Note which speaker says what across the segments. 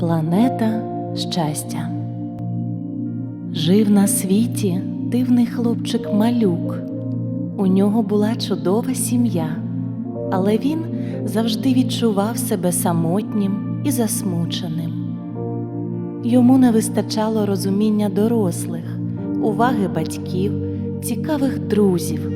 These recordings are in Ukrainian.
Speaker 1: Планета щастя. Жив на світі дивний хлопчик малюк. У нього була чудова сім'я, але він завжди відчував себе самотнім і засмученим. Йому не вистачало розуміння дорослих, уваги батьків, цікавих друзів.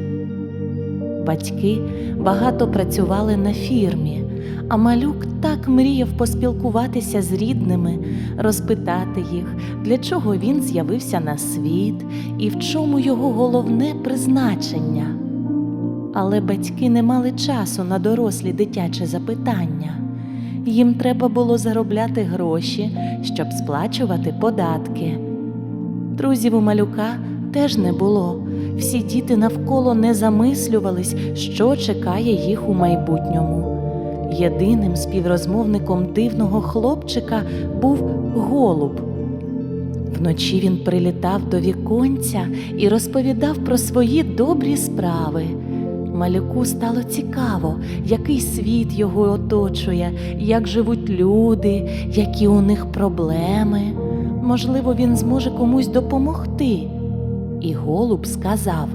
Speaker 1: Батьки багато працювали на фірмі, а малюк так мріяв поспілкуватися з рідними, розпитати їх, для чого він з'явився на світ і в чому його головне призначення. Але батьки не мали часу на дорослі дитячі запитання. Їм треба було заробляти гроші, щоб сплачувати податки. Друзів у малюка теж не було. Всі діти навколо не замислювались, що чекає їх у майбутньому. Єдиним співрозмовником дивного хлопчика був голуб. Вночі він прилітав до віконця і розповідав про свої добрі справи. Малюку стало цікаво, який світ його оточує, як живуть люди, які у них проблеми. Можливо, він зможе комусь допомогти. І голуб сказав: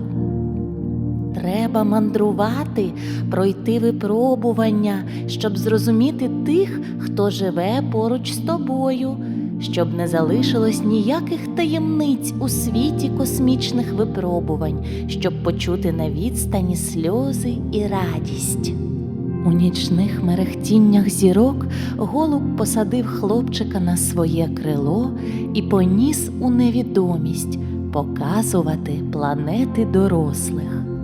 Speaker 1: Треба мандрувати, пройти випробування, щоб зрозуміти тих, хто живе поруч з тобою, щоб не залишилось ніяких таємниць у світі космічних випробувань, щоб почути на відстані сльози і радість. У нічних мерехтіннях зірок голуб посадив хлопчика на своє крило і поніс у невідомість показувати планети дорослих.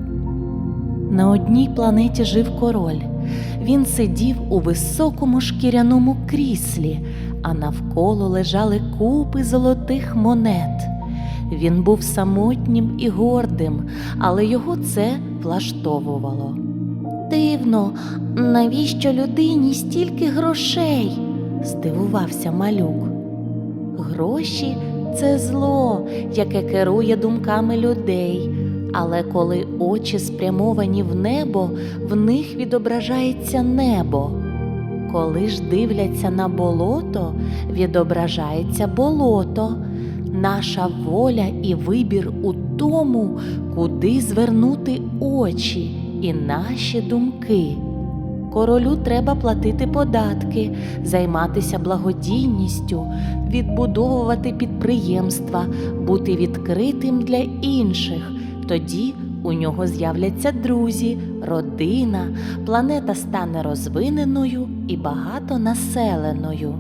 Speaker 1: На одній планеті жив король. Він сидів у високому шкіряному кріслі, а навколо лежали купи золотих монет. Він був самотнім і гордим, але його це влаштовувало. Дивно, навіщо людині стільки грошей? здивувався малюк. Гроші це зло, яке керує думками людей. Але коли очі спрямовані в небо, в них відображається небо. Коли ж дивляться на болото, відображається болото. Наша воля і вибір у тому, куди звернути очі і наші думки. Королю треба платити податки, займатися благодійністю, відбудовувати підприємства, бути відкритим для інших. Тоді у нього з'являться друзі, родина, планета стане розвиненою і багатонаселеною.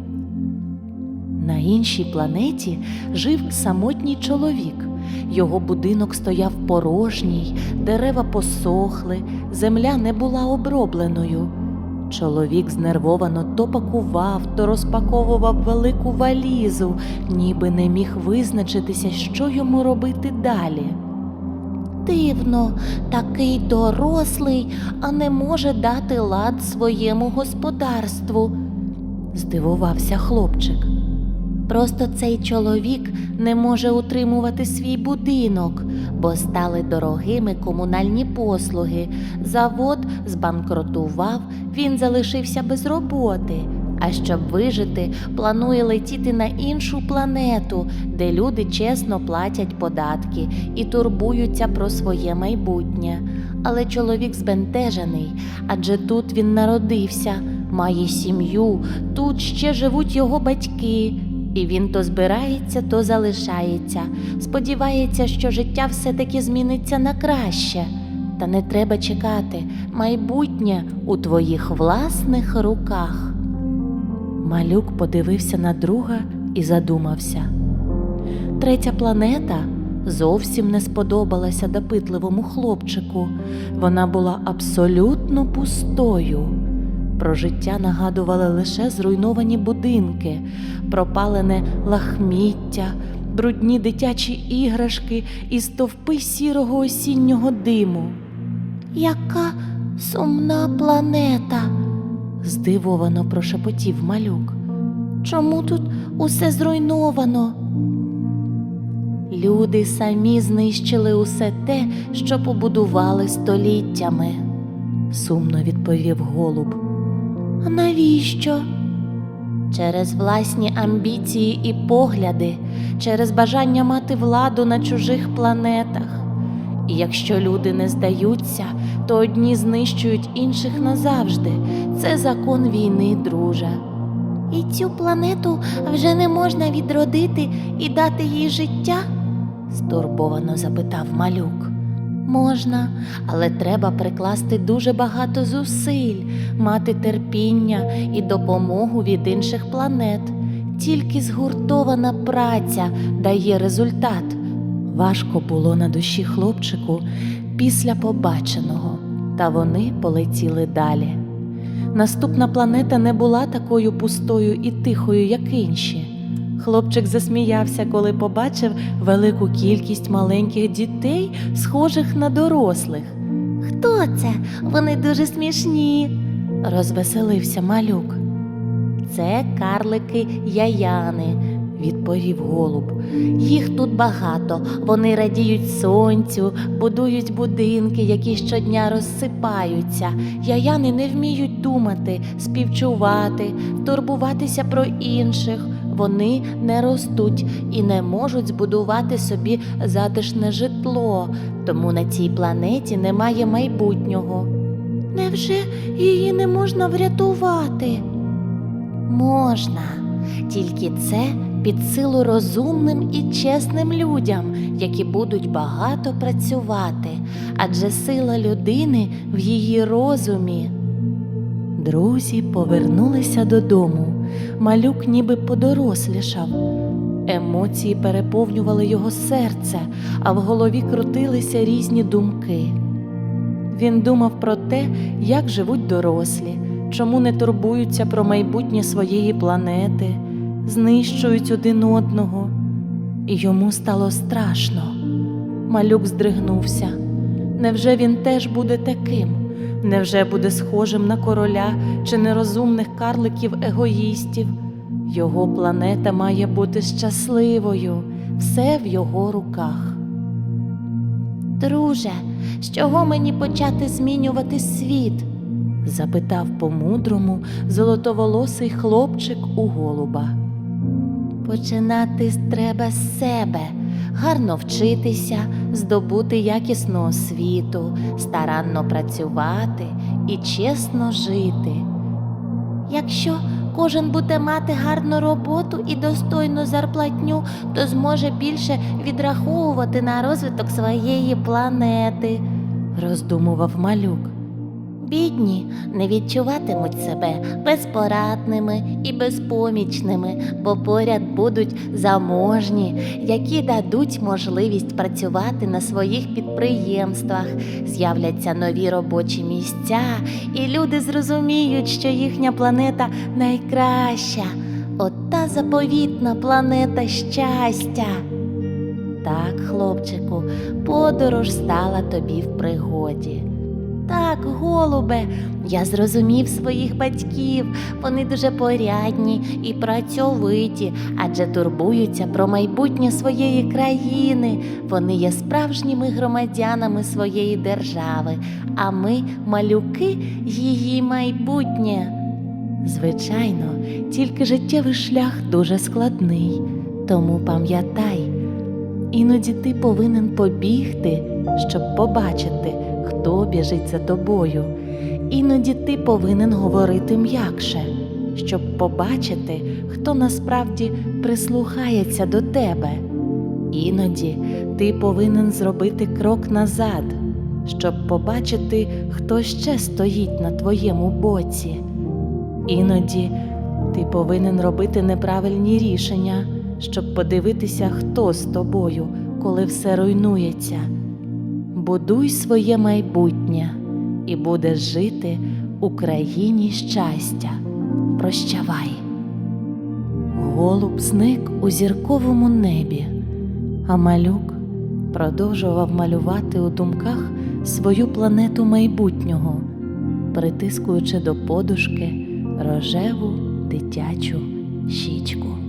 Speaker 1: На іншій планеті жив самотній чоловік. Його будинок стояв порожній, дерева посохли, земля не була обробленою. Чоловік знервовано то пакував, то розпаковував велику валізу, ніби не міг визначитися, що йому робити далі. Дивно, такий дорослий, а не може дати лад своєму господарству, здивувався хлопчик. Просто цей чоловік не може утримувати свій будинок, бо стали дорогими комунальні послуги. Завод збанкрутував, він залишився без роботи. А щоб вижити, планує летіти на іншу планету, де люди чесно платять податки і турбуються про своє майбутнє. Але чоловік збентежений, адже тут він народився, має сім'ю, тут ще живуть його батьки. І він то збирається, то залишається. Сподівається, що життя все-таки зміниться на краще. Та не треба чекати, майбутнє у твоїх власних руках. Малюк подивився на друга і задумався. Третя планета зовсім не сподобалася допитливому хлопчику. Вона була абсолютно пустою. Про життя нагадували лише зруйновані будинки, пропалене лахміття, брудні дитячі іграшки і стовпи сірого осіннього диму. Яка сумна планета, здивовано прошепотів малюк. Чому тут усе зруйновано? Люди самі знищили усе те, що побудували століттями, сумно відповів голуб. А навіщо? через власні амбіції і погляди, через бажання мати владу на чужих планетах. І якщо люди не здаються, то одні знищують інших назавжди. Це закон війни, друже. І цю планету вже не можна відродити і дати їй життя? стурбовано запитав малюк. Можна, але треба прикласти дуже багато зусиль, мати терпіння і допомогу від інших планет. Тільки згуртована праця дає результат. Важко було на душі хлопчику після побаченого, та вони полетіли далі. Наступна планета не була такою пустою і тихою, як інші. Хлопчик засміявся, коли побачив велику кількість маленьких дітей, схожих на дорослих. Хто це? Вони дуже смішні, розвеселився малюк. Це карлики яяни, відповів голуб. Їх тут багато. Вони радіють сонцю, будують будинки, які щодня розсипаються. Яяни не вміють думати, співчувати, турбуватися про інших. Вони не ростуть і не можуть збудувати собі затишне житло, тому на цій планеті немає майбутнього. Невже її не можна врятувати? Можна, тільки це під силу розумним і чесним людям, які будуть багато працювати, адже сила людини в її розумі. Друзі повернулися додому. Малюк ніби подорослішав. Емоції переповнювали його серце, а в голові крутилися різні думки. Він думав про те, як живуть дорослі, чому не турбуються про майбутнє своєї планети, знищують один одного. І йому стало страшно. Малюк здригнувся. Невже він теж буде таким? Невже буде схожим на короля чи нерозумних карликів егоїстів? Його планета має бути щасливою, все в його руках. Друже, з чого мені почати змінювати світ? запитав по-мудрому золотоволосий хлопчик у голуба. Починати треба з себе, гарно вчитися, здобути якісну освіту, старанно працювати і чесно жити. Якщо кожен буде мати гарну роботу і достойну зарплатню, то зможе більше відраховувати на розвиток своєї планети, роздумував малюк. Бідні не відчуватимуть себе безпорадними і безпомічними, бо поряд будуть заможні, які дадуть можливість працювати на своїх підприємствах, з'являться нові робочі місця, і люди зрозуміють, що їхня планета найкраща, от та заповітна планета щастя. Так, хлопчику, подорож стала тобі в пригоді. Так, голубе, я зрозумів своїх батьків. Вони дуже порядні і працьовиті, адже турбуються про майбутнє своєї країни. Вони є справжніми громадянами своєї держави, а ми малюки її майбутнє. Звичайно, тільки життєвий шлях дуже складний, тому пам'ятай, іноді ти повинен побігти, щоб побачити хто біжить за тобою. Іноді ти повинен говорити м'якше, щоб побачити, хто насправді прислухається до тебе. Іноді ти повинен зробити крок назад, щоб побачити, хто ще стоїть на твоєму боці. Іноді ти повинен робити неправильні рішення, щоб подивитися, хто з тобою, коли все руйнується будуй своє майбутнє і будеш жити у країні щастя. Прощавай. Голуб зник у зірковому небі, а малюк продовжував малювати у думках свою планету майбутнього, притискуючи до подушки рожеву дитячу щічку.